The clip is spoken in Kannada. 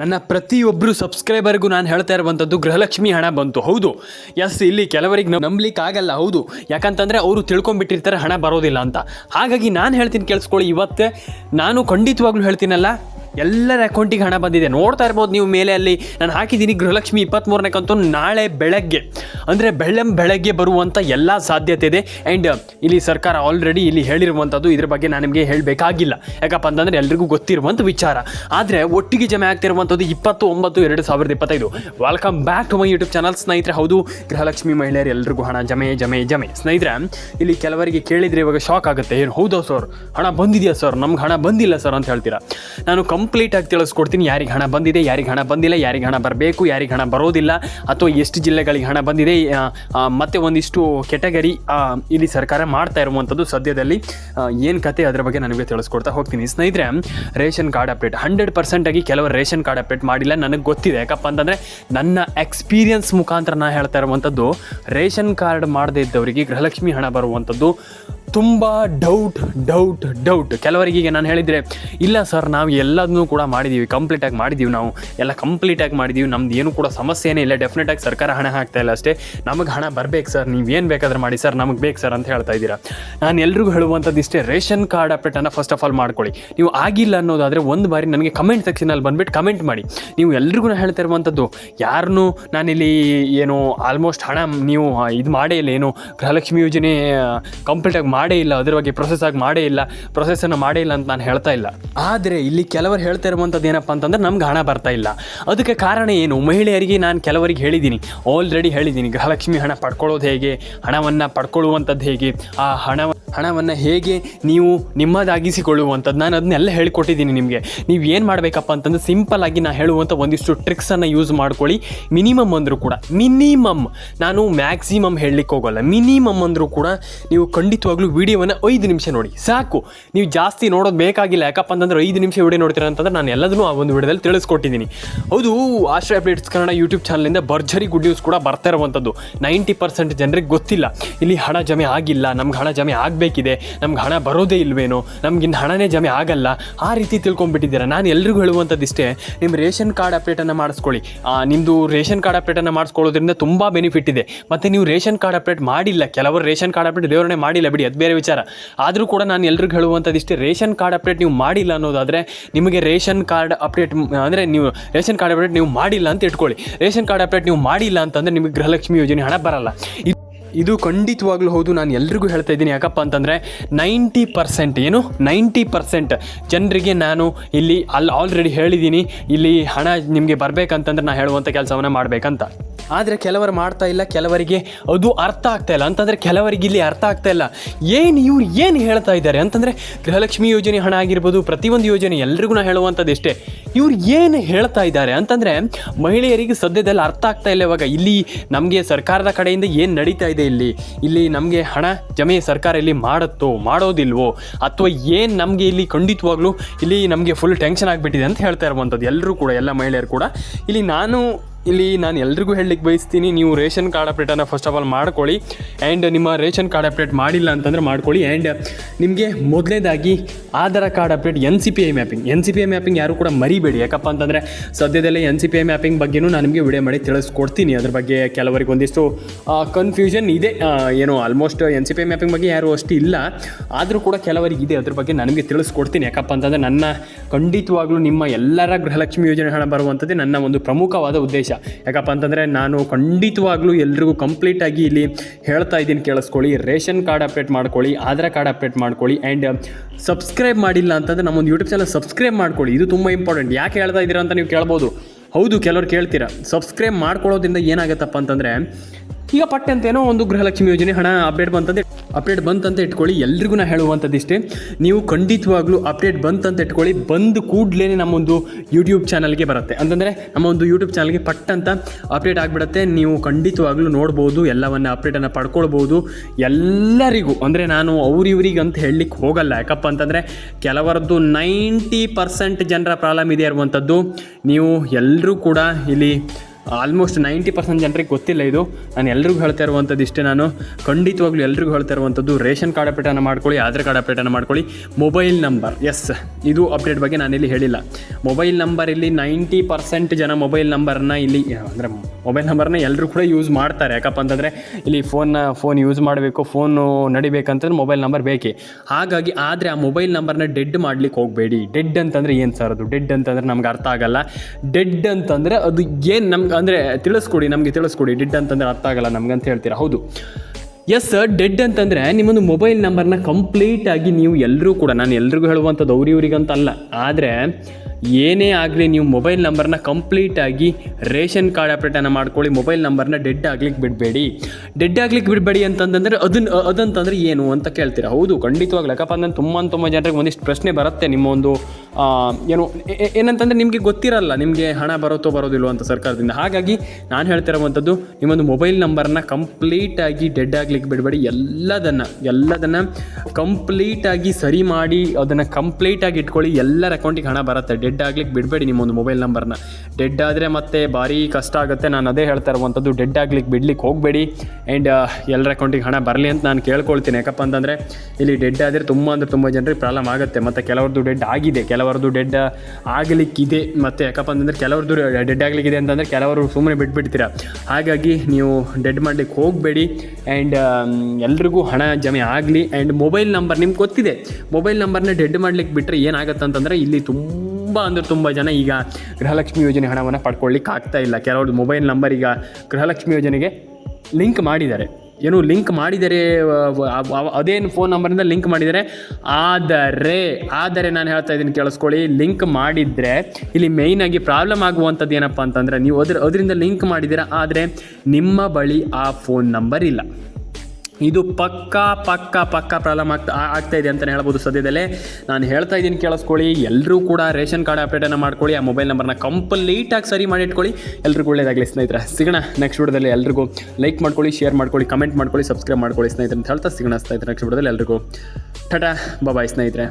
ನನ್ನ ಪ್ರತಿಯೊಬ್ಬರು ಸಬ್ಸ್ಕ್ರೈಬರ್ಗೂ ನಾನು ಹೇಳ್ತಾ ಇರುವಂಥದ್ದು ಗೃಹಲಕ್ಷ್ಮಿ ಹಣ ಬಂತು. ಹೌದು. ಎಸ್, ಇಲ್ಲಿ ಕೆಲವರಿಗೆ ನಂಬಲಿಕ್ಕೆ ಆಗಲ್ಲ ಹೌದು. ಯಾಕಂತಂದರೆ ಅವರು ತಿಳ್ಕೊಂಬಿಟ್ಟಿರ್ತಾರೆ ಹಣ ಬರೋದಿಲ್ಲ ಅಂತ. ಹಾಗಾಗಿ ನಾನು ಹೇಳ್ತೀನಿ ಕೇಳಿಸ್ಕೊಳ್ಳಿ. ಇವತ್ತೇ ನಾನು ಖಂಡಿತವಾಗ್ಲೂ ಹೇಳ್ತೀನಲ್ಲ ಎಲ್ಲರ ಅಕೌಂಟಿಗೆ ಹಣ ಬಂದಿದೆ. ನೋಡ್ತಾ ಇರ್ಬೋದು ನೀವು ಮೇಲೆ ಅಲ್ಲಿ ನಾನು ಹಾಕಿದ್ದೀನಿ ಗೃಹಲಕ್ಷ್ಮಿ ಇಪ್ಪತ್ತ್ಮೂರನೇ ಕಂತು ನಾಳೆ ಬೆಳಗ್ಗೆ. ಅಂದರೆ ಬೆಳ್ಳಂ ಬೆಳಗ್ಗೆ ಬರುವಂಥ ಎಲ್ಲ ಸಾಧ್ಯತೆ ಇದೆ. ಆ್ಯಂಡ್ ಇಲ್ಲಿ ಸರ್ಕಾರ ಆಲ್ರೆಡಿ ಇಲ್ಲಿ ಹೇಳಿರುವಂಥದ್ದು ಇದ್ರ ಬಗ್ಗೆ ನಾನು ನಿಮಗೆ ಹೇಳಬೇಕಾಗಿಲ್ಲ. ಯಾಕಪ್ಪ ಅಂತಂದರೆ ಎಲ್ರಿಗೂ ಗೊತ್ತಿರುವಂಥ ವಿಚಾರ. ಆದರೆ ಒಟ್ಟಿಗೆ ಜಮೆ ಆಗ್ತಿರುವಂಥದ್ದು ಇಪ್ಪತ್ತು ಒಂಬತ್ತು ಎರಡು ಸಾವಿರದ ಇಪ್ಪತ್ತೈದು. Welcome back to my YouTube channel ಸ್ನೇಹಿತರೆ, ಹೌದು, ಗೃಹಲಕ್ಷ್ಮಿ ಮಹಿಳೆಯರು ಎಲ್ರಿಗೂ ಹಣ ಜಮೆ ಜಮೆ ಜಮೆ. ಸ್ನೇಹಿತರೆ, ಇಲ್ಲಿ ಕೆಲವರಿಗೆ ಕೇಳಿದರೆ ಇವಾಗ ಶಾಕ್ ಆಗುತ್ತೆ. ಏನು, ಹೌದಾ ಸರ್ ಹಣ ಬಂದಿದೆಯಾ ಸರ್ ನಮ್ಗೆ ಹಣ ಬಂದಿಲ್ಲ ಸರ್ ಅಂತ ಹೇಳ್ತೀರಾ? ನಾನು ಕಂಪ್ಲೀಟಾಗಿ ತಿಳಿಸ್ಕೊಡ್ತೀನಿ. ಯಾರಿಗೆ ಹಣ ಬಂದಿದೆ, ಯಾರಿಗೆ ಹಣ ಬಂದಿಲ್ಲ, ಯಾರಿಗೆ ಹಣ ಬರಬೇಕು, ಯಾರಿಗೆ ಹಣ ಬರೋದಿಲ್ಲ, ಅಥವಾ ಎಷ್ಟು ಜಿಲ್ಲೆಗಳಿಗೆ ಹಣ ಬಂದಿದೆ ಮತ್ತೆ ಒಂದಿಷ್ಟು ಕೆಟಗರಿ ಇಲ್ಲಿ ಸರ್ಕಾರ ಮಾಡ್ತಾ ಇರುವಂಥದ್ದು ಸದ್ಯದಲ್ಲಿ. ಏನು ಕತೆ ಅದರ ಬಗ್ಗೆ ನನಗೆ ತಿಳಿಸ್ಕೊಡ್ತಾ ಹೋಗ್ತೀನಿ. ಸ್ನೇಹಿತರೆ, ರೇಷನ್ ಕಾರ್ಡ್ ಅಪ್ಡೇಟ್ ಹಂಡ್ರೆಡ್ ಪರ್ಸೆಂಟಾಗಿ ಕೆಲವರು ರೇಷನ್ ಕಾರ್ಡ್ ಅಪ್ಡೇಟ್ ಮಾಡಿಲ್ಲ, ನನಗೆ ಗೊತ್ತಿದೆ. ಯಾಕಪ್ಪ ಅಂತಂದರೆ ನನ್ನ ಎಕ್ಸ್ಪೀರಿಯನ್ಸ್ ಮುಖಾಂತರ ನಾನು ಹೇಳ್ತಾ ಇರುವಂಥದ್ದು, ರೇಷನ್ ಕಾರ್ಡ್ ಮಾಡದೇ ಇದ್ದವರಿಗೆ ಗೃಹಲಕ್ಷ್ಮಿ ಹಣ ಬರುವಂಥದ್ದು ತುಂಬ ಡೌಟ್ ಡೌಟ್ ಡೌಟ್ ಕೆಲವರಿಗೆ ನಾನು ಹೇಳಿದರೆ, ಇಲ್ಲ ಸರ್ ನಾವು ಎಲ್ಲದನ್ನೂ ಕೂಡ ಮಾಡಿದ್ದೀವಿ ಕಂಪ್ಲೀಟಾಗಿ ಮಾಡಿದ್ದೀವಿ ನಾವು. ಎಲ್ಲ ಕಂಪ್ಲೀಟಾಗಿ ಮಾಡಿದ್ದೀವಿ ನಮ್ದು ಏನು ಕೂಡ ಸಮಸ್ಯೆನೇ ಇಲ್ಲ ಡೆಫಿನೆಟಾಗಿ ಸರ್ಕಾರ ಹಣ ಹಾಕ್ತಾ ಇಲ್ಲ ಅಷ್ಟೇ. ನಮಗೆ ಹಣ ಬರಬೇಕು ಸರ್ ನೀವು ಏನು ಬೇಕಾದ್ರೆ ಮಾಡಿ ಸರ್ ನಮಗೆ ಬೇಕು ಸರ್ ಅಂತ ಹೇಳ್ತಾ ಇದ್ದೀರಾ. ನಾನು ಎಲ್ರಿಗೂ ಹೇಳುವಂಥದ್ದು ಇಷ್ಟೇ, ರೇಷನ್ ಕಾರ್ಡ್ ಅಪ್ಡೇಟನ್ನು ಫಸ್ಟ್ ಆಫ್ ಆಲ್ ಮಾಡ್ಕೊಳ್ಳಿ. ನೀವು ಆಗಿಲ್ಲ ಅನ್ನೋದಾದರೆ ಒಂದು ಬಾರಿ ನನಗೆ ಕಮೆಂಟ್ ಸೆಕ್ಷನಲ್ಲಿ ಬಂದುಬಿಟ್ಟು ಕಮೆಂಟ್ ಮಾಡಿ. ನೀವು ಎಲ್ರಿಗೂ ಹೇಳ್ತಾ ಇರುವಂಥದ್ದು ಯಾರನ್ನೂ ನಾನಿಲ್ಲಿ ಏನು ಆಲ್ಮೋಸ್ಟ್ ಹಣ ನೀವು ಇದು ಮಾಡೇ ಇಲ್ಲ, ಏನು ಗೃಹಲಕ್ಷ್ಮಿ ಯೋಜನೆ ಕಂಪ್ಲೀಟಾಗಿ ಮಾಡೇ ಇಲ್ಲ, ಅದ್ರ ಬಗ್ಗೆ ಪ್ರೊಸೆಸ್ ಆಗಿ ಮಾಡೇ ಇಲ್ಲ ಪ್ರೊಸೆಸನ್ನು ಮಾಡೇ ಇಲ್ಲ ಅಂತ ನಾನು ಹೇಳ್ತಾ ಇಲ್ಲ. ಆದರೆ ಇಲ್ಲಿ ಕೆಲವರು ಹೇಳ್ತಾ ಇರುವಂಥದ್ದು ಏನಪ್ಪ ಅಂತಂದ್ರೆ ನಮ್ಗೆ ಹಣ ಬರ್ತಾ ಇಲ್ಲ. ಅದಕ್ಕೆ ಕಾರಣ ಏನು? ಮಹಿಳೆಯರಿಗೆ ನಾನು ಕೆಲವರಿಗೆ ಹೇಳಿದ್ದೀನಿ ಆಲ್ರೆಡಿ ಹೇಳಿದ್ದೀನಿ ಗೃಹಲಕ್ಷ್ಮಿ ಹಣ ಪಡ್ಕೊಳ್ಳೋದು ಹೇಗೆ? ಹಣವನ್ನು ಪಡ್ಕೊಳ್ಳುವಂಥದ್ದು ಹೇಗೆ? ಆ ಹಣ ಹಣವನ್ನು ಹೇಗೆ ನೀವು ನಿಮ್ಮದಾಗಿಸಿಕೊಳ್ಳುವಂಥದ್ದು? ನಾನು ಅದನ್ನೆಲ್ಲ ಹೇಳಿಕೊಟ್ಟಿದ್ದೀನಿ ನಿಮಗೆ. ನೀವು ಏನು ಮಾಡಬೇಕಪ್ಪ ಅಂತಂದ್ರೆ ಸಿಂಪಲ್ ಆಗಿ ನಾನು ಹೇಳುವಂಥ ಒಂದಿಷ್ಟು ಟ್ರಿಕ್ಸನ್ನು ಯೂಸ್ ಮಾಡ್ಕೊಳ್ಳಿ. ಮಿನಿಮಮ್ ಅಂದರೂ ಕೂಡ ಮಿನಿಮಮ್ ನಾನು ಮ್ಯಾಕ್ಸಿಮಮ್ ಹೇಳಲಿಕ್ಕೆ ಹೋಗೋಲ್ಲ. ಮಿನಿಮಮ್ ಅಂದರೂ ಕೂಡ ನೀವು ಖಂಡಿತವಾಗ್ಲೂ ವಿಡಿಯೋವನ್ನು ಐದು ನಿಮಿಷ ನೋಡಿ. ಸಾಕು. ನೀವು ಜಾಸ್ತಿ ನೋಡೋದು ಬೇಕಾಗಿಲ್ಲ. ಯಾಕಪ್ಪ ಅಂತಂದ್ರೆ ಐದು ನಿಮಿಷ ವಿಡಿಯೋ ನೋಡ್ತೀರ ಅಂತಂದ್ರೆ ನಾನು ಎಲ್ಲದನ್ನೂ ಆ ಒಂದು ವಿಡಿಯೋದಲ್ಲಿ ತಿಳಿಸ್ಕೊಟ್ಟಿದ್ದೀನಿ. ಹೌದು, ಆಶ್ರಯ ಅಪ್ಡೇಟ್ಸ್ ಕನ್ನಡ ಯೂಟ್ಯೂಬ್ ಚಾನಲಿಂದ ಭರ್ಜರಿ ಗುಡ್ ನ್ಯೂಸ್ ಕೂಡ ಬರ್ತಾ ಇರುವಂಥದ್ದು. ನೈಂಟಿ ಪರ್ಸೆಂಟ್ ಜನರಿಗೆ ಗೊತ್ತಿಲ್ಲ. ಇಲ್ಲಿ ಹಣ ಜಮೆ ಆಗಿಲ್ಲ. ನಮ್ಗೆ ಹಣ ಜಮೆ ಆಗಬೇಕಿದೆ. ನಮ್ಗೆ ಹಣ ಬರೋದೇ ಇಲ್ವೇನೋ. ನಮ್ಗೆ ಇನ್ನು ಹಣನೇ ಜಮೆ ಆಗಲ್ಲ. ಆ ರೀತಿ ತಿಳ್ಕೊಂಡ್ಬಿಟ್ಟಿದ್ದೀರಾ? ನಾನು ಎಲ್ರಿಗೂ ಹೇಳುವಂಥದ್ದು ಇಷ್ಟೇ. ನಿಮ್ಮ ರೇಷನ್ ಕಾರ್ಡ್ ಅಪ್ಡೇಟನ್ನು ಮಾಡಿಸ್ಕೊಳ್ಳಿ. ನಿಮ್ಮದು ರೇಷನ್ ಕಾರ್ಡ್ ಅಪ್ಡೇಟನ್ನು ಮಾಡಿಸ್ಕೊಳ್ಳೋದ್ರಿಂದ ತುಂಬ ಬೆನಿಫಿಟ್ ಇದೆ. ಮತ್ತು ನೀವು ರೇಷನ್ ಕಾರ್ಡ್ ಅಪ್ಡೇಟ್ ಮಾಡಿಲ್ಲ. ಕೆಲವರು ರೇಷನ್ ಕಾರ್ಡ್ ಅಪ್ಡೇಟ್ ವಿವರಣೆ ಮಾಡಿಲ್ಲ ಬಿಡಿ. ಅದು ಬೇರೆ ವಿಚಾರ. ಆದರೂ ಕೂಡ ನಾನು ಎಲ್ರಿಗೂ ಹೇಳುವಂಥದ್ದು ಇಷ್ಟೇ, ರೇಷನ್ ಕಾರ್ಡ್ ಅಪ್ಡೇಟ್ ನೀವು ಮಾಡಿಲ್ಲ ಅನ್ನೋದಾದರೆ ನಿಮಗೆ ರೇಷನ್ ಕಾರ್ಡ್ ಅಪ್ಡೇಟ್ ಅಂದರೆ ನೀವು ರೇಷನ್ ಕಾರ್ಡ್ ಅಪ್ಡೇಟ್ ನೀವು ಮಾಡಿಲ್ಲ ಅಂತ ಇಟ್ಕೊಳ್ಳಿ. ರೇಷನ್ ಕಾರ್ಡ್ ಅಪ್ಡೇಟ್ ನೀವು ಮಾಡಿಲ್ಲ ಅಂತಂದರೆ ನಿಮಗೆ ಗೃಹಲಕ್ಷ್ಮಿ ಯೋಜನೆ ಹಣ ಬರಲ್ಲ. ಇದು ಖಂಡಿತವಾಗ್ಲೂ ಹೌದು, ನಾನು ಎಲ್ರಿಗೂ ಹೇಳ್ತಾ ಇದ್ದೀನಿ. ಯಾಕಪ್ಪ ಅಂತಂದರೆ ನೈಂಟಿ ಪರ್ಸೆಂಟ್ ಏನು? ನೈಂಟಿ ಪರ್ಸೆಂಟ್ ಜನರಿಗೆ ನಾನು ಇಲ್ಲಿ ಅಲ್ಲಿ ಆಲ್ರೆಡಿ ಹೇಳಿದ್ದೀನಿ. ಇಲ್ಲಿ ಹಣ ನಿಮಗೆ ಬರಬೇಕಂತಂದ್ರೆ ನಾನು ಹೇಳುವಂಥ ಕೆಲಸವನ್ನು ಮಾಡಬೇಕಂತ. ಆದರೆ ಕೆಲವರು ಮಾಡ್ತಾ ಇಲ್ಲ, ಕೆಲವರಿಗೆ ಅದು ಅರ್ಥ ಆಗ್ತಾ ಇಲ್ಲ. ಅಂತಂದರೆ ಕೆಲವರಿಗೆ ಇಲ್ಲಿ ಅರ್ಥ ಆಗ್ತಾ ಇಲ್ಲ. ಏನು ಇವ್ರು ಏನು ಹೇಳ್ತಾ ಇದ್ದಾರೆ ಅಂತಂದರೆ ಗೃಹಲಕ್ಷ್ಮಿ ಯೋಜನೆ ಹಣ ಆಗಿರ್ಬೋದು, ಪ್ರತಿಯೊಂದು ಯೋಜನೆ ಎಲ್ರಿಗೂ ನಾನು ಹೇಳುವಂಥದ್ದು ಇಷ್ಟೇ. ಇವ್ರು ಏನು ಹೇಳ್ತಾ ಇದ್ದಾರೆ ಅಂತಂದರೆ ಮಹಿಳೆಯರಿಗೆ ಸದ್ಯದಲ್ಲಿ ಅರ್ಥ ಆಗ್ತಾ ಇಲ್ಲ ಇವಾಗ. ಇಲ್ಲಿ ನಮಗೆ ಸರ್ಕಾರದ ಕಡೆಯಿಂದ ಏನು ನಡೀತಾ ಇದೆ ಇಲ್ಲಿ. ಇಲ್ಲಿ ನಮಗೆ ಹಣ ಜಮೆ ಸರ್ಕಾರ ಇಲ್ಲಿ ಮಾಡುತ್ತೋ, ಮಾಡೋದಿಲ್ವೋ, ಅಥವಾ ಏನು ನಮಗೆ ಇಲ್ಲಿ ಖಂಡಿತವಾಗ್ಲೂ ಇಲ್ಲಿ ನಮಗೆ ಫುಲ್ ಟೆನ್ಷನ್ ಆಗಿಬಿಟ್ಟಿದೆ ಅಂತ ಹೇಳ್ತಾ ಇರುವಂಥದ್ದು ಎಲ್ಲರೂ ಕೂಡ, ಎಲ್ಲ ಮಹಿಳೆಯರು ಕೂಡ. ಇಲ್ಲಿ ನಾನು ಇಲ್ಲಿ ನಾನು ಎಲ್ರಿಗೂ ಹೇಳಲಿಕ್ಕೆ ಬಯಸ್ತೀನಿ, ನೀವು ರೇಷನ್ ಕಾರ್ಡ್ ಅಪ್ಡೇಟನ್ನು ಫಸ್ಟ್ ಆಫ್ ಆಲ್ ಮಾಡ್ಕೊಳ್ಳಿ. ಆ್ಯಂಡ್ ನಿಮ್ಮ ರೇಷನ್ ಕಾರ್ಡ್ ಅಪ್ಡೇಟ್ ಮಾಡಿಲ್ಲ ಅಂತಂದರೆ ಮಾಡ್ಕೊಳ್ಳಿ. ಆ್ಯಂಡ್ ನಿಮಗೆ ಮೊದಲನೇದಾಗಿ Aadhaar card update N C P I mapping N C P I mapping ಯಾರು ಕೂಡ ಮರಿಬೇಡಿ. ಯಾಕಪ್ಪ ಅಂತಂದರೆ ಸದ್ಯದಲ್ಲೇ N C P I mapping ಬಗ್ಗೆನೂ ನಾನು ನಿಮಗೆ ವಿಡಿಯೋ ಮಾಡಿ ತಿಳಿಸ್ಕೊಡ್ತೀನಿ. ಅದ್ರ ಬಗ್ಗೆ ಕೆಲವರಿಗೆ ಒಂದಿಷ್ಟು ಕನ್ಫ್ಯೂಷನ್ ಇದೆ. ಏನು almost N C P I mapping ಬಗ್ಗೆ ಯಾರು ಅಷ್ಟು ಇಲ್ಲ ಆದರೂ ಕೂಡ ಕೆಲವರಿಗೆ ಇದೆ. ಅದ್ರ ಬಗ್ಗೆ ನನಗೆ ತಿಳಿಸ್ಕೊಡ್ತೀನಿ. ಯಾಕಪ್ಪ ಅಂತಂದರೆ ನನ್ನ ಖಂಡಿತವಾಗ್ಲೂ ನಿಮ್ಮ ಎಲ್ಲರ ಗೃಹಲಕ್ಷ್ಮಿ ಯೋಜನೆ ಹಣ ಬರುವಂಥದ್ದೇ ನನ್ನ ಒಂದು ಪ್ರಮುಖವಾದ ಉದ್ದೇಶ. ಯಾಕಪ್ಪ ಅಂತಂದರೆ ನಾನು ಖಂಡಿತವಾಗ್ಲೂ ಎಲ್ರಿಗೂ ಕಂಪ್ಲೀಟಾಗಿ ಇಲ್ಲಿ ಹೇಳ್ತಾ ಇದ್ದೀನಿ, ಕೇಳಿಸ್ಕೊಳ್ಳಿ. ರೇಷನ್ ಕಾರ್ಡ್ ಅಪ್ಡೇಟ್ ಮಾಡ್ಕೊಳ್ಳಿ, ಆಧಾರ್ ಕಾರ್ಡ್ ಅಪ್ಡೇಟ್ ಮಾಡ್ಕೊಳ್ಳಿ ಆ್ಯಂಡ್ ಸಬ್ಸ್ಕ್ರೈಬ್ ಮಾಡಿಲ್ಲ ಅಂತಂದರೆ ನಮ್ಮೊಂದು ಯೂಟ್ಯೂಬ್ ಚಾನಲ್ ಸಬ್ಸ್ಕ್ರೈಬ್ ಮಾಡ್ಕೊಳ್ಳಿ. ಇದು ತುಂಬ ಇಂಪಾರ್ಟೆಂಟ್ ಯಾಕೆ ಹೇಳ್ತಾ ಇದ್ದೀರಾ ಅಂತ ನೀವು ಕೇಳ್ಬೋದು. ಹೌದು, ಕೆಲವ್ರು ಕೇಳ್ತೀರಾ. ಸಬ್ಸ್ಕ್ರೈಬ್ ಮಾಡ್ಕೊಳ್ಳೋದ್ರಿಂದ ಏನಾಗುತ್ತಪ್ಪ ಅಂತಂದರೆ ಈಗ ಪಟ್ಟೆ ಅಂತ ಏನೋ ಒಂದು ಗೃಹಲಕ್ಷ್ಮಿ ಯೋಜನೆ ಹಣ ಅಪ್ಡೇಟ್ ಬಂತಂತೆ ಅಪ್ಡೇಟ್ ಬಂತಂತ ಇಟ್ಕೊಳ್ಳಿ, ಎಲ್ರಿಗೂ ನಾ ಹೇಳುವಂಥದ್ದಿಷ್ಟೇ ನೀವು ಖಂಡಿತವಾಗ್ಲೂ ಅಪ್ಡೇಟ್ ಬಂತಂತ ಇಟ್ಕೊಳ್ಳಿ, ಬಂದು ಕೂಡಲೇ ನಮ್ಮೊಂದು ಯೂಟ್ಯೂಬ್ ಚಾನಲ್ಗೆ ಬರುತ್ತೆ. ಅಂತಂದರೆ ನಮ್ಮ ಒಂದು ಯೂಟ್ಯೂಬ್ ಚಾನಲ್ಗೆ ಪಟ್ಟಂತ ಅಪ್ಡೇಟ್ ಆಗಿಬಿಡುತ್ತೆ. ನೀವು ಖಂಡಿತವಾಗ್ಲೂ ನೋಡ್ಬೋದು, ಎಲ್ಲವನ್ನು ಅಪ್ಡೇಟನ್ನು ಪಡ್ಕೊಳ್ಬೋದು. ಎಲ್ಲರಿಗೂ, ಅಂದರೆ ನಾನು ಅವ್ರಿವ್ರಿಗೆ ಅಂತ ಹೇಳಲಿಕ್ಕೆ ಹೋಗಲ್ಲ. ಯಾಕಪ್ಪ ಅಂತಂದರೆ, ಕೆಲವರದ್ದು ನೈಂಟಿ ಪರ್ಸೆಂಟ್ ಜನರ ಪ್ರಾಬ್ಲಮ್ ಇದೆ ಇರುವಂಥದ್ದು ನೀವು ಎಲ್ಲರೂ ಕೂಡ ಇಲ್ಲಿ ಆಲ್ಮೋಸ್ಟ್ ನೈಂಟಿ ಪರ್ಸೆಂಟ್ ಜನರಿಗೆ ಗೊತ್ತಿಲ್ಲ ಇದು. ನಾನು ಎಲ್ರಿಗೂ ಹೇಳ್ತಾ ಇರುವಂಥದ್ದು ಇಷ್ಟೇ ನಾನು. ಖಂಡಿತವಾಗ್ಲೂ ಎಲ್ರಿಗೂ ಹೇಳ್ತಾ ಇರುವಂಥದ್ದು ರೇಷನ್ ಕಾರ್ಡ್ ಅಪ್ಡೇಟನ್ನು ಮಾಡ್ಕೊಳ್ಳಿ, ಆಧಾರ್ ಕಾರ್ಡ್ ಅಪ್ಡೇಟನ್ನು ಮಾಡ್ಕೊಳ್ಳಿ. ಮೊಬೈಲ್ ನಂಬರ್ ಎಸ್ ಇದು ಅಪ್ಡೇಟ್ ಬಗ್ಗೆ ನಾನಿಲ್ಲಿ ಹೇಳಿಲ್ಲ. ಮೊಬೈಲ್ ನಂಬರ್ ಇಲ್ಲಿ ನೈಂಟಿ ಪರ್ಸೆಂಟ್ ಜನ ಮೊಬೈಲ್ ನಂಬರ್ನ ಇಲ್ಲಿ, ಅಂದರೆ ಮೊಬೈಲ್ ನಂಬರ್ನ ಎಲ್ಲರೂ ಕೂಡ ಯೂಸ್ ಮಾಡ್ತಾರೆ. ಯಾಕಪ್ಪ ಅಂತಂದರೆ ಇಲ್ಲಿ ಫೋನ್ನ ಫೋನ್ ಯೂಸ್ ಮಾಡಬೇಕು ಫೋನು ನಡಿಬೇಕಂತಂದ್ರೆ ಮೊಬೈಲ್ ನಂಬರ್ ಬೇಕೇ. ಹಾಗಾಗಿ ಆದರೆ ಆ ಮೊಬೈಲ್ ನಂಬರ್ನ ಡೆಡ್ ಮಾಡ್ಲಿಕ್ಕೆ ಹೋಗಬೇಡಿ. ಡೆಡ್ ಅಂತಂದರೆ ಏನು ಸರ್ ಅದು? ಡೆಡ್ ಅಂತಂದರೆ ನಮ್ಗೆ ಅರ್ಥ ಆಗಲ್ಲ. ಡೆಡ್ ಅಂತಂದರೆ ಅದು ಏನು ನಮ್ಗೆ ಅಂದರೆ ತಿಳಿಸ್ಕೊಡಿ, ನಮಗೆ ತಿಳಿಸ್ಕೊಡಿ. ಡೆಡ್ ಅಂತಂದರೆ ಅರ್ಥ ಆಗಲ್ಲ ನಮ್ಗೆ ಅಂತ ಹೇಳ್ತೀರಾ? ಹೌದು. ಎಸ್ ಸರ್ ಡೆಡ್ ಅಂತಂದರೆ ನಿಮ್ಮೊಂದು ಮೊಬೈಲ್ ನಂಬರ್ನ ಕಂಪ್ಲೀಟಾಗಿ ನೀವು ಎಲ್ಲರೂ ಕೂಡ, ನಾನು ಎಲ್ರಿಗೂ ಹೇಳುವಂಥದ್ದು ಅವ್ರಿ ಅಲ್ಲ ಆದರೆ ಏನೇ ಆಗಲಿ ನೀವು ಮೊಬೈಲ್ ನಂಬರ್ನ ಕಂಪ್ಲೀಟಾಗಿ ರೇಷನ್ ಕಾರ್ಡ್ ಅಪ್ಡೇಟನ್ನು ಮಾಡ್ಕೊಳ್ಳಿ, ಮೊಬೈಲ್ ನಂಬರ್ನ ಡೆಡ್ ಆಗ್ಲಿಕ್ಕೆ ಬಿಡಬೇಡಿ. ಡೆಡ್ ಆಗ್ಲಿಕ್ಕೆ ಬಿಡಬೇಡಿ ಅಂತಂದರೆ ಅದನ್ನು ಅದಂತಂದರೆ ಏನು ಅಂತ ಕೇಳ್ತೀರಾ? ಹೌದು, ಖಂಡಿತವಾಗಿ ಯಾಕಪ್ಪ ಅಂದ್ರೆ ತುಂಬ ತುಂಬ ಜನರಿಗೆ ಒಂದಿಷ್ಟು ಪ್ರಶ್ನೆ ಬರುತ್ತೆ ನಿಮ್ಮ ಒಂದು ಏನು ಏನಂತಂದರೆ ನಿಮಗೆ ಗೊತ್ತಿರಲ್ಲ, ನಿಮಗೆ ಹಣ ಬರುತ್ತೋ ಬರೋದಿಲ್ಲೋ ಅಂತ ಸರ್ಕಾರದಿಂದ. ಹಾಗಾಗಿ ನಾನು ಹೇಳ್ತಿರುವಂಥದ್ದು, ನಿಮ್ಮೊಂದು ಮೊಬೈಲ್ ನಂಬರ್ನ ಕಂಪ್ಲೀಟಾಗಿ ಡೆಡ್ ಆಗ್ಲಿಕ್ಕೆ ಬಿಡಬೇಡಿ. ಎಲ್ಲದನ್ನು ಎಲ್ಲದನ್ನು ಕಂಪ್ಲೀಟಾಗಿ ಸರಿ ಮಾಡಿ, ಅದನ್ನು ಕಂಪ್ಲೀಟಾಗಿ ಇಟ್ಕೊಳ್ಳಿ, ಎಲ್ಲರ ಅಕೌಂಟಿಗೆ ಹಣ ಬರುತ್ತೆ. ಡೆಡ್ ಆಗ್ಲಿಕ್ಕೆ ಬಿಡಬೇಡಿ ನಿಮ್ಮೊಂದು ಮೊಬೈಲ್ ನಂಬರ್ನ ಡೆಡ್ ಆದರೆ ಮತ್ತೆ ಭಾರಿ ಕಷ್ಟ ಆಗುತ್ತೆ. ನಾನು ಅದೇ ಹೇಳ್ತಾ ಇರುವಂಥದ್ದು ಡೆಡ್ ಆಗ್ಲಿಕ್ಕೆ ಬಿಡ್ಲಿಕ್ಕೆ ಹೋಗಬೇಡಿ. ಆ್ಯಂಡ್ ಎಲ್ಲರ ಅಕೌಂಟಿಗೆ ಹಣ ಬರಲಿ ಅಂತ ನಾನು ಕೇಳ್ಕೊಳ್ತೀನಿ. ಯಾಕಪ್ಪ ಅಂತಂದರೆ, ಇಲ್ಲಿ ಡೆಡ್ ಆದರೆ ತುಂಬ ಅಂದರೆ ತುಂಬ ಜನರಿಗೆ ಪ್ರಾಬ್ಲಮ್ ಆಗುತ್ತೆ. ಮತ್ತು ಕೆಲವ್ರದ್ದು ಡೆಡ್ ಆಗಿದೆ. ಕೆಲವರದ್ದು ಡೆಡ್ ಆಗಲಿಕ್ಕಿದೆ. ಮತ್ತು ಯಾಕಪ್ಪ ಅಂತಂದರೆ, ಕೆಲವ್ರದ್ದು ಡೆಡ್ ಆಗಲಿಕ್ಕಿದೆ ಅಂತಂದರೆ ಕೆಲವರು ಸುಮ್ಮನೆ ಬಿಟ್ಬಿಡ್ತೀರಾ? ಹಾಗಾಗಿ ನೀವು ಡೆಡ್ ಮಾಡಲಿಕ್ಕೆ ಹೋಗಬೇಡಿ. ಆ್ಯಂಡ್ ಎಲ್ರಿಗೂ ಹಣ ಜಮೆ ಆಗಲಿ. ಆ್ಯಂಡ್ ಮೊಬೈಲ್ ನಂಬರ್ ನಿಮ್ಗೆ ಗೊತ್ತಿದೆ. ಮೊಬೈಲ್ ನಂಬರ್ನ ಡೆಡ್ ಮಾಡ್ಲಿಕ್ಕೆ ಬಿಟ್ಟರೆ ಏನಾಗುತ್ತೆ ಅಂತಂದರೆ ಇಲ್ಲಿ ತುಂಬ ಅಂದರೆ ತುಂಬ ಜನ ಈಗ ಗೃಹಲಕ್ಷ್ಮಿ ಯೋಜನೆ ಹಣವನ್ನು ಪಡ್ಕೊಳ್ಳಿಕ್ಕೆ ಆಗ್ತಾ ಇಲ್ಲ. ಕೆಲವ್ರದ್ದು ಮೊಬೈಲ್ ನಂಬರ್ ಈಗ ಗೃಹಲಕ್ಷ್ಮಿ ಯೋಜನೆಗೆ ಲಿಂಕ್ ಮಾಡಿದ್ದಾರೆ. ಏನು ಲಿಂಕ್ ಮಾಡಿದರೆ ಅದೇನು ಫೋನ್ ನಂಬರಿಂದ ಲಿಂಕ್ ಮಾಡಿದರೆ, ಆದರೆ ಆದರೆ ನಾನು ಹೇಳ್ತಾ ಇದ್ದೀನಿ ಕೇಳಿಸ್ಕೊಳ್ಳಿ ಲಿಂಕ್ ಮಾಡಿದರೆ ಇಲ್ಲಿ ಮೇಯ್ನಾಗಿ ಪ್ರಾಬ್ಲಮ್ ಆಗುವಂಥದ್ದು ಏನಪ್ಪ ಅಂತಂದರೆ, ನೀವು ಅದ್ರ, ಅದರಿಂದ ಲಿಂಕ್ ಮಾಡಿದಿರ ಆದರೆ ನಿಮ್ಮ ಬಳಿ ಆ ಫೋನ್ ನಂಬರ್ ಇಲ್ಲ. ಇದು ಪಕ್ಕಾ ಪಕ್ಕ ಪಕ್ಕ ಪ್ರಾಬ್ಲಮ್ ಆಗ್ತಾ ಆಗ್ತಾ ಇದೆ ಅಂತಲೇ ಹೇಳ್ಬೋದು ಸದ್ಯದಲ್ಲೇ. ನಾನು ಹೇಳ್ತಾ ಇದ್ದೀನಿ ಕೇಳಿಸ್ಕೊಳ್ಳಿ ಎಲ್ಲರೂ ಕೂಡ ರೇಷನ್ ಕಾರ್ಡ್ ಅಪ್ಡೇಟನ್ನು ಮಾಡ್ಕೊಳ್ಳಿ, ಆ ಮೊಬೈಲ್ ನಂಬರ್ನ ಕಂಪ್ಲೀಟಾಗಿ ಸರಿ ಮಾಡಿ ಇಟ್ಕೊಳ್ಳಿ. ಎಲ್ರಿಗೂ ಒಳ್ಳೇದಾಗಲಿ ಸ್ನೇಹಿತರ. ಸಿಗೋಣ ನೆಕ್ಸ್ಟ್ ವಿಡಿಯೋದಲ್ಲಿ ಎಲ್ರಿಗೂ ಲೈಕ್ ಮಾಡ್ಕೊಳ್ಳಿ ಶೇರ್ ಮಾಡ್ಕೊಳ್ಳಿ ಕಮೆಂಟ್ ಮಾಡ್ಕೊಳ್ಳಿ ಸಬ್ಸ್ಕ್ರೈಬ್ ಮಾಡ್ಕೊಳ್ಳಿ ಸ್ನೇಹಿತರೆ ಅಂತ ಹೇಳ್ತಾ ಸಿಗೋಣ ಸ್ನೇಹಿತರೆ ನೆಕ್ಸ್ಟ್ ವಿಡಿಯೋದಲ್ಲಿ ಎಲ್ರಿಗೂ. ಟಟಾ ಬಾಯ್ ಸ್ನೇಹಿತರೆ.